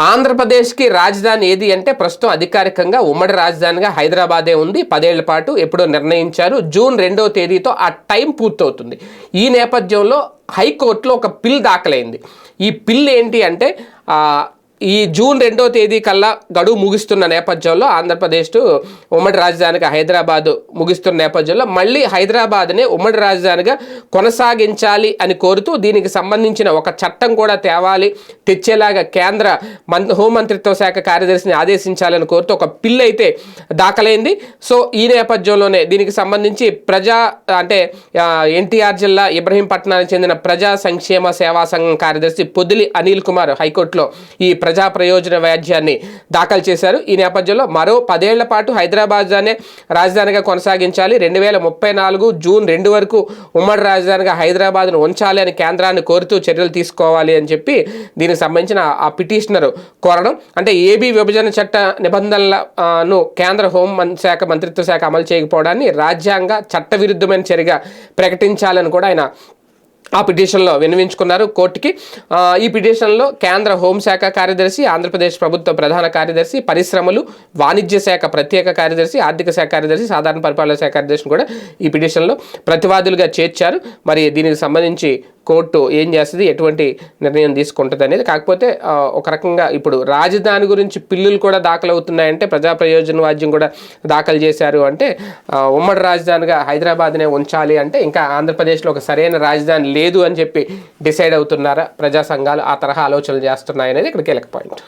ఆంధ్రప్రదేశ్కి రాజధాని ఏది అంటే ప్రస్తుతం అధికారికంగా ఉమ్మడి రాజధానిగా హైదరాబాదే ఉంది. పదేళ్ళ పాటు ఎప్పుడో నిర్ణయించారు. జూన్ రెండవ తేదీతో ఆ టైం పూర్తవుతుంది. ఈ నేపథ్యంలో హైకోర్టులో ఒక పిల్ దాఖలైంది. ఈ పిల్ ఏంటి అంటే ఈ జూన్ రెండో తేదీ కల్లా గడువు ముగుస్తున్న నేపథ్యంలో ఆంధ్రప్రదేశ్ ఉమ్మడి రాజధానిగా హైదరాబాద్ ముగిస్తున్న నేపథ్యంలో మళ్ళీ హైదరాబాద్నే ఉమ్మడి రాజధానిగా కొనసాగించాలి అని కోరుతూ దీనికి సంబంధించిన ఒక చట్టం కూడా తేవాలి తెచ్చేలాగా కేంద్ర మం హోంమంత్రిత్వ శాఖ కార్యదర్శిని ఆదేశించాలని కోరుతూ ఒక పిల్ అయితే దాఖలైంది. సో ఈ నేపథ్యంలోనే దీనికి సంబంధించి ప్రజా అంటే ఎన్టీఆర్ జిల్లా ఇబ్రహీంపట్నానికి చెందిన ప్రజా సంక్షేమ సేవా సంఘం కార్యదర్శి పొదిలి అనిల్ కుమార్ హైకోర్టులో ఈ ప్రజా ప్రయోజన వ్యాజ్యాన్ని దాఖలు చేశారు. ఈ నేపథ్యంలో మరో పదేళ్ళ పాటు హైదరాబాద్నే రాజధానిగా కొనసాగించాలి. రెండు వేల ముప్పై నాలుగు జూన్ రెండు వరకు ఉమ్మడి రాజధానిగా హైదరాబాద్ను ఉంచాలి అని కేంద్రాన్ని కోరుతూ చర్యలు తీసుకోవాలి అని చెప్పి దీనికి సంబంధించిన ఆ పిటిషనర్ కోరడం. అంటే ఏబీ విభజన చట్ట నిబంధనలను కేంద్ర హోం శాఖ మంత్రిత్వ శాఖ అమలు చేయకపోవడాన్ని రాజ్యాంగ చట్టవిరుద్ధమైన చర్యగా ప్రకటించాలని కూడా ఆయన ఆ పిటిషన్లో విన్నవించుకున్నారు కోర్టుకి. ఈ పిటిషన్లో కేంద్ర హోంశాఖ కార్యదర్శి ఆంధ్రప్రదేశ్ ప్రభుత్వ ప్రధాన కార్యదర్శి పరిశ్రమలు వాణిజ్య శాఖ ప్రత్యేక కార్యదర్శి ఆర్థిక శాఖ కార్యదర్శి సాధారణ పరిపాలన శాఖ కార్యదర్శిని కూడా ఈ పిటిషన్లో ప్రతివాదులుగా చేర్చారు. మరి దీనికి సంబంధించి కోర్టు ఏం చేస్తుంది ఎటువంటి నిర్ణయం తీసుకుంటుంది అనేది. కాకపోతే ఒక రకంగా ఇప్పుడు రాజధాని గురించి పిల్లులు కూడా దాఖలు అవుతున్నాయంటే ప్రజా ప్రయోజన వాద్యం కూడా దాఖలు చేశారు అంటే ఉమ్మడి రాజధానిగా హైదరాబాద్నే ఉంచాలి అంటే ఇంకా ఆంధ్రప్రదేశ్లో ఒక సరైన రాజధాని లేదు అని చెప్పి డిసైడ్ అవుతున్నారా ప్రజా సంఘాలు? ఆ తరహా ఆలోచనలు చేస్తున్నాయనేది ఇక్కడ కీలక పాయింట్.